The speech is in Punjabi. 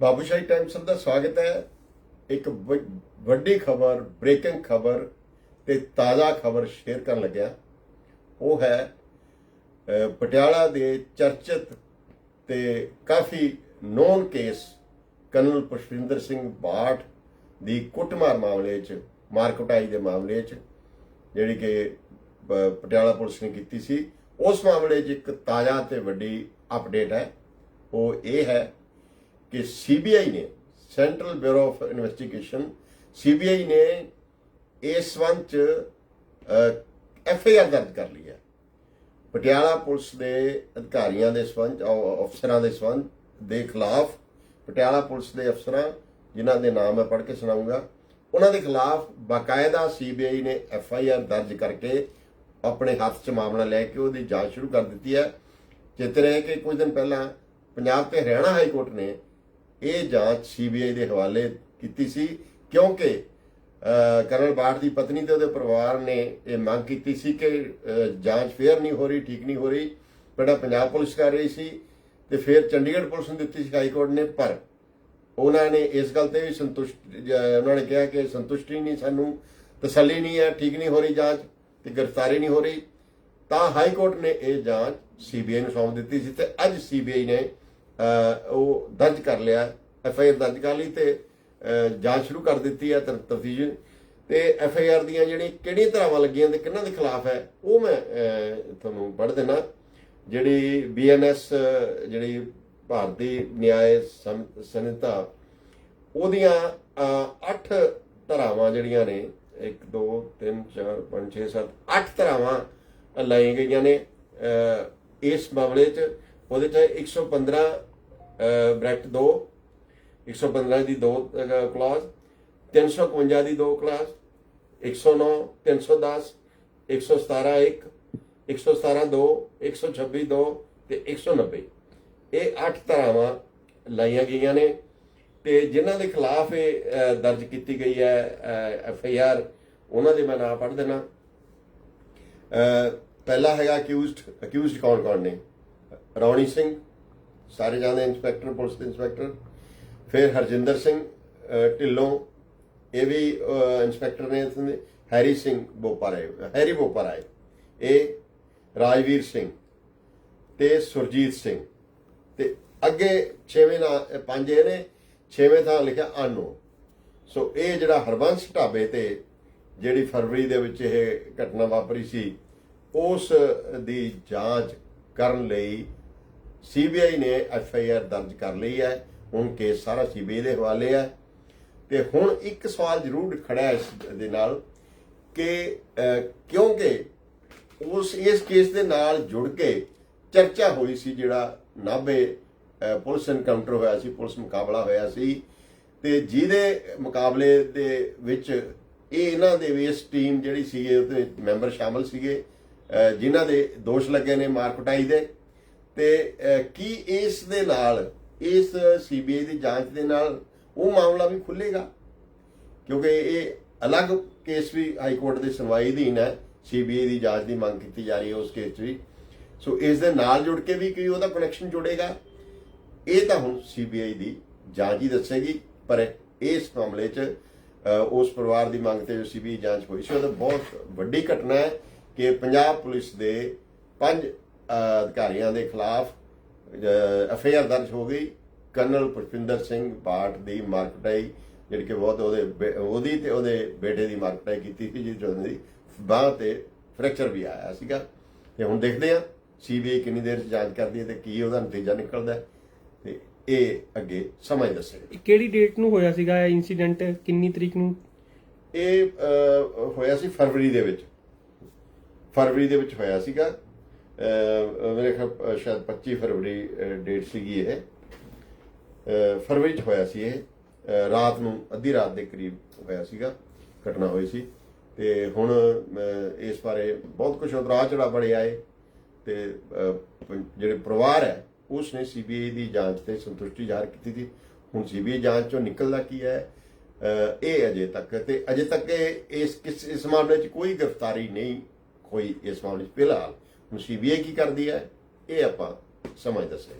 ਬਾਬੂਸ਼ਾਹੀ ਟਾਈਮਸ ਦਾ ਸਵਾਗਤ ਹੈ। ਇੱਕ ਵੱਡੀ ਖਬਰ ਬ੍ਰੇਕਿੰਗ ਖਬਰ ਤੇ ਤਾਜ਼ਾ ਖਬਰ ਸ਼ੇਅਰ ਕਰਨ ਲੱਗਿਆ। ਉਹ ਹੈ ਪਟਿਆਲਾ ਦੇ ਚਰਚਿਤ ਤੇ ਕਾਫੀ known case colonel Pushpinder Singh Bath ਦੀ ਕੁੱਟਮਾਰ ਮਾਮਲੇ 'ਚ ਮਾਰਕਟਾਈ ਦੇ ਮਾਮਲੇ 'ਚ, ਜਿਹੜੀ ਕਿ ਪਟਿਆਲਾ ਪੁਲਿਸ ਨੇ ਕੀਤੀ ਸੀ। ਉਸ ਮਾਮਲੇ 'ਚ ਇੱਕ ਤਾਜ਼ਾ ਤੇ ਵੱਡੀ ਅਪਡੇਟ ਹੈ। ਉਹ ਇਹ ਹੈ ਕਿ ਸੀਬੀਆਈ ਨੇ, central bureau of investigation, CBI ਨੇ ਇਸ ਸੰਬੰਧ ਚ ਐਫ ਆਈ ਆਰ ਦਰਜ ਕਰ ਲਈ ਹੈ। ਪਟਿਆਲਾ ਪੁਲਿਸ ਦੇ ਅਧਿਕਾਰੀਆਂ ਦੇ ਸੰਬੰਧ ਅਫਸਰਾਂ ਦੇ ਸੰਬੰਧ ਦੇ ਖਿਲਾਫ, ਪਟਿਆਲਾ ਪੁਲਿਸ ਦੇ ਅਫਸਰਾਂ, ਜਿਨ੍ਹਾਂ ਦੇ ਨਾਮ ਮੈਂ ਪੜ੍ਹ ਕੇ ਸੁਣਾਉਂਗਾ ਉਹਨਾਂ ਦੇ ਖਿਲਾਫ ਬਾਕਾਇਦਾ ਸੀਬੀਆਈ ਨੇ ਐਫ ਆਈ ਆਰ ਦਰਜ ਕਰਕੇ ਆਪਣੇ ਹੱਥ 'ਚ ਮਾਮਲਾ ਲੈ ਕੇ ਉਹਦੀ ਜਾਂਚ ਸ਼ੁਰੂ ਕਰ ਦਿੱਤੀ ਹੈ। ਚੇਤੇ ਰਹੇ ਕਿ ਕੁਝ ਦਿਨ ਪਹਿਲਾਂ ਪੰਜਾਬ ਤੇ ਹਰਿਆਣਾ ਹਾਈ ਕੋਰਟ ਨੇ ਇਹ ਜਾਂਚ ਸੀਬੀਆਈ ਦੇ ਹਵਾਲੇ ਕੀਤੀ ਸੀ ਕਿਉਂਕਿ ਅਹ, ਕਰਨਲ ਬਾਠ ਦੀ ਪਤਨੀ ਤੇ ਉਹਦੇ ਪਰਿਵਾਰ ਨੇ ਇਹ ਮੰਗ ਕੀਤੀ ਸੀ ਕਿ ਜਾਂਚ ਫੇਰ ਨਹੀਂ ਹੋ ਰਹੀ ਠੀਕ ਨਹੀਂ ਹੋ ਰਹੀ। ਬੜਾ ਪੰਜਾਬ ਪੁਲਿਸ ਕਰ ਰਹੀ ਸੀ ਤੇ ਫਿਰ ਚੰਡੀਗੜ੍ਹ ਪੁਲਿਸ ਨੂੰ ਦਿੱਤੀ ਸੀ ਹਾਈ ਕੋਰਟ ਨੇ ਪਰ ਉਹਨਾਂ ਨੇ ਇਸ ਗੱਲ ਤੇ ਵੀ ਸੰਤੁਸ਼ਟ ਉਹਨਾਂ ਨੇ ਕਿਹਾ ਕਿ ਸੰਤੁਸ਼ਟੀ ਨਹੀਂ ਸਾਨੂੰ ਤਸੱਲੀ ਨਹੀਂ ਹੈ ਠੀਕ ਨਹੀਂ ਹੋ ਰਹੀ ਜਾਂਚ ਤੇ ਗ੍ਰਿਫਤਾਰੀ ਨਹੀਂ ਹੋ ਰਹੀ। ਤਾਂ ਹਾਈ ਕੋਰਟ ਨੇ ਇਹ ਜਾਂਚ ਸੀਬੀਆਈ ਨੂੰ ਸੌਂਪ ਦਿੱਤੀ ਸੀ ਤੇ ਅੱਜ ਸੀਬੀਆਈ ਨੇ ਉਹ ਦਰਜ ਕਰ ਲਿਆ, ਐਫ ਆਈ ਆਰ ਦਰਜ ਕਰ ਲਈ ਤੇ ਜਾਂਚ ਸ਼ੁਰੂ ਕਰ ਦਿੱਤੀ ਹੈ ਤਫਤੀਸ਼। ਤੇ ਐਫ ਆਈ ਆਰ ਦੀਆਂ ਜਿਹੜੀਆਂ ਕਿਹੜੀਆਂ ਧਾਰਾਵਾਂ ਲੱਗੀਆਂ ਤੇ ਕਿਹਨਾਂ ਦੇ ਖਿਲਾਫ ਹੈ, ਉਹ ਮੈਂ ਤੁਹਾਨੂੰ ਪੜ੍ਹ ਦੇਣਾ ਜਿਹੜੀ ਬੀਐਨਐਸ ਜਿਹੜੀ ਭਾਰਤੀ ਨਿਆਏ ਸਮ- ਸੰਹਿਤਾ, ਉਹਦੀਆਂ 8 ਧਾਰਾਵਾਂ ਜਿਹੜੀਆਂ ਨੇ 1 2 3 4 5 6 7 8 ਧਾਰਾਵਾਂ ਲਾਈਆਂ ਗਈਆਂ ਨੇ ਇਸ ਮਾਮਲੇ 'ਚ। ਉਹਦੇ 'ਚ 115 ਬ੍ਰੈਕਟ 2 115 ਦੀ ਦੋ ਕਲਾਸ 351 ਦੀ ਦੋ ਕਲਾਸ 109 310 117 1 117 2 126 2 ਤੇ 190 ਇਹ 8 ਧਾਰਾਵਾਂ ਲਾਈਆਂ ਗਈਆਂ ਨੇ ਤੇ ਜਿਨ੍ਹਾਂ ਦੇ ਖਿਲਾਫ ਇਹ ਦਰਜ ਕੀਤੀ ਗਈ ਹੈ ਐਫ ਆਈ ਆਰ, ਉਹਨਾਂ ਦੇ ਮੈਂ ਨਾਮ ਪੜ੍ਹ ਦੇਣਾ ਪਹਿਲਾ ਹੈਗਾ ਅਕਿਊਜ਼ਡ ਅਕਿਊਜ਼ਡ ਕੌਣ ਕੌਣ ਨੇ? ਰੌਣੀ ਸਿੰਘ, ਸਾਰੇ ਜਾਣਦੇ ਇੰਸਪੈਕਟਰ, ਪੁਲਿਸ ਦੇ ਇੰਸਪੈਕਟਰ, ਫਿਰ ਹਰਜਿੰਦਰ ਸਿੰਘ ਢਿੱਲੋਂ, ਇਹ ਵੀ ਇੰਸਪੈਕਟਰ ਨੇ ਇੱਥੋਂ ਹੈਰੀ ਸਿੰਘ ਬੋਪਾਰਾਏ ਹੈਰੀ ਬੋਪਾਰਾਏ ਇਹ ਰਾਜਵੀਰ ਸਿੰਘ ਤੇ ਸੁਰਜੀਤ ਸਿੰਘ, ਤੇ ਅੱਗੇ 6ਵੇਂ ਨਾਂ ਪੰਜ ਇਹ ਨੇ 6ਵੇਂ ਥਾਂ ਲਿਖਿਆ ਆਨੋ ਸੋ ਇਹ ਜਿਹੜਾ ਹਰਬੰਸ ਢਾਬੇ ਤੇ ਜਿਹੜੀ ਫਰਵਰੀ ਦੇ ਵਿੱਚ ਇਹ ਘਟਨਾ ਵਾਪਰੀ ਸੀ, ਉਸ ਦੀ ਜਾਂਚ ਕਰਨ ਲਈ ਸੀਬੀਆਈ ਨੇ ਐਫ ਆਈ ਆਰ ਦਰਜ ਕਰ ਲਈ ਹੈ ਹੁਣ ਕੇਸ ਸਾਰਾ ਸੀਬੀਆਈ ਦੇ ਹਵਾਲੇ ਹੈ। ਤੇ ਹੁਣ ਇੱਕ ਸਵਾਲ ਜ਼ਰੂਰ ਖੜਾ ਇਸ ਦੇ ਨਾਲ ਕਿ ਕਿਉਂਕਿ ਉਸ ਇਸ ਕੇਸ ਦੇ ਨਾਲ ਜੁੜ ਕੇ ਚਰਚਾ ਹੋਈ ਸੀ ਜਿਹੜਾ ਨਾਭੇ ਪੁਲਿਸ ਐਨਕਾਊਂਟਰ ਹੋਇਆ ਸੀ ਪੁਲਿਸ ਮੁਕਾਬਲਾ ਹੋਇਆ ਸੀ ਤੇ ਜਿਹਦੇ ਮੁਕਾਬਲੇ ਦੇ ਵਿੱਚ ਇਹ ਇਹਨਾਂ ਦੇ ਵੀ ਇਸ ਟੀਮ ਜਿਹੜੀ ਸੀਗੇ ਉਹਦੇ ਮੈਂਬਰ ਸ਼ਾਮਲ ਸੀਗੇ ਅਹ, ਜਿਨ੍ਹਾਂ ਦੇ ਦੋਸ਼ ਲੱਗੇ ਨੇ ਮਾਰ ਕੁਟਾਈ ਦੇ। ਤੇ ਕੀ ਇਸ ਦੇ ਨਾਲ, ਇਸ ਸੀਬੀਆਈ ਦੀ ਜਾਂਚ ਦੇ ਨਾਲ ਉਹ ਮਾਮਲਾ ਵੀ ਖੁੱਲੇਗਾ ਕਿਉਂਕਿ ਇਹ ਅਲੱਗ ਕੇਸ ਵੀ ਹਾਈ ਕੋਰਟ ਦੀ ਸੁਣਵਾਈ ਅਧੀਨ ਹੈ ਸੀਬੀਆਈ ਦੀ ਜਾਂਚ ਦੀ ਮੰਗ ਕੀਤੀ ਜਾ ਰਹੀ ਹੈ ਉਸ ਕੇਸ 'ਚ ਵੀ। ਸੋ ਇਸ ਦੇ ਨਾਲ ਜੁੜ ਕੇ ਵੀ ਕੋਈ ਉਹਦਾ ਕਨੈਕਸ਼ਨ ਜੁੜੇਗਾ? ਇਹ ਤਾਂ ਹੁਣ ਸੀਬੀਆਈ ਦੀ ਜਾਂਚ ਹੀ ਦੱਸੇਗੀ, ਪਰ ਇਸ ਮਾਮਲੇ 'ਚ ਉਸ ਪਰਿਵਾਰ ਦੀ ਮੰਗ ਤੇ ਜੋ ਸੀਬੀਆਈ ਜਾਂਚ ਹੋਈ ਸੀ, ਉਹ ਤਾਂ ਬਹੁਤ ਵੱਡੀ ਘਟਨਾ ਹੈ ਕਿ ਪੰਜਾਬ ਪੁਲਿਸ ਦੇ ਪੰਜ ਅਧਿਕਾਰੀਆਂ ਦੇ ਖਿਲਾਫ ਐਫ ਆਈ ਆਰ ਦਰਜ ਹੋ ਗਈ। ਕਰਨਲ ਪੁਸ਼ਪਿੰਦਰ ਸਿੰਘ ਬਾਠ ਦੀ ਮਾਰਕਟਾਈ ਜਿਹੜੀ ਕਿ ਬਹੁਤ ਉਹਦੇ ਉਹਦੀ ਤੇ ਉਹਦੇ ਬੇਟੇ ਦੀ ਮਾਰਕਟਾਈ ਕੀਤੀ ਸੀ ਜਿਸ ਦੀ ਬਾਹ ਤੇ ਫ੍ਰੈਕਚਰ ਵੀ ਆਇਆ ਸੀਗਾ। ਤੇ ਹੁਣ ਦੇਖਦੇ ਆ ਸੀਬੀਆਈ ਕਿੰਨੀ ਦੇਰ 'ਚ ਜਾਂਚ ਕਰਦੀ ਹੈ ਤੇ ਕੀ ਉਹਦਾ ਨਤੀਜਾ ਨਿਕਲਦਾ ਤੇ ਇਹ ਅੱਗੇ ਸਮਾਂ ਹੀ ਦੱਸੇਗਾ ਕਿਹੜੀ ਡੇਟ ਨੂੰ ਹੋਇਆ ਸੀਗਾ ਇਹ ਇਨਸੀਡੈਂਟ ਕਿੰਨੀ ਤਰੀਕ ਨੂੰ? ਇਹ ਹੋਇਆ ਸੀ ਫਰਵਰੀ ਦੇ ਵਿੱਚ। ਫਰਵਰੀ ਦੇ ਵਿੱਚ ਹੋਇਆ ਸੀਗਾ। ਮੇਰੇ ਖਿਆਲ ਸ਼ਾਇਦ 25 ਫਰਵਰੀ ਡੇਟ ਸੀਗੀ ਇਹ। ਫਰਵਰੀ ਚ ਹੋਇਆ ਸੀ ਇਹ। ਰਾਤ ਨੂੰ, ਅੱਧੀ ਰਾਤ ਦੇ ਕਰੀਬ ਹੋਇਆ ਸੀਗਾ, ਘਟਨਾ ਹੋਈ ਸੀ। ਤੇ ਹੁਣ ਇਸ ਬਾਰੇ ਬਹੁਤ ਕੁਝ ਉਤਰਾਅ ਚੜਾ ਬੜੇ ਆਏ। ਤੇ ਜਿਹੜੇ ਪਰਿਵਾਰ ਹੈ ਉਸ ਨੇ ਸੀਬੀਆਈ ਦੀ ਜਾਂਚ ਤੇ ਸੰਤੁਸ਼ਟੀ ਜ਼ਾਹਰ ਕੀਤੀ ਸੀ। ਹੁਣ ਸੀਬੀਆਈ ਜਾਂਚ ਚੋਂ ਨਿਕਲਦਾ ਕੀ ਹੈ? ਇਹ ਅਜੇ ਤੱਕ ਤੇ ਅਜੇ ਤੱਕ ਇਸ ਕਿਸ, ਇਸ ਮਾਮਲੇ 'ਚ ਕੋਈ ਗ੍ਰਿਫਤਾਰੀ ਨਹੀਂ ਹੋਈ ਇਸ ਮਾਮਲੇ 'ਚ ਫਿਲਹਾਲ। ਹੁਣ ਸੀਬੀਆਈ ਕੀ ਕਰਦੀ ਹੈ? ਇਹ ਆਪਾਂ ਸਮਝ ਦੱਸੇ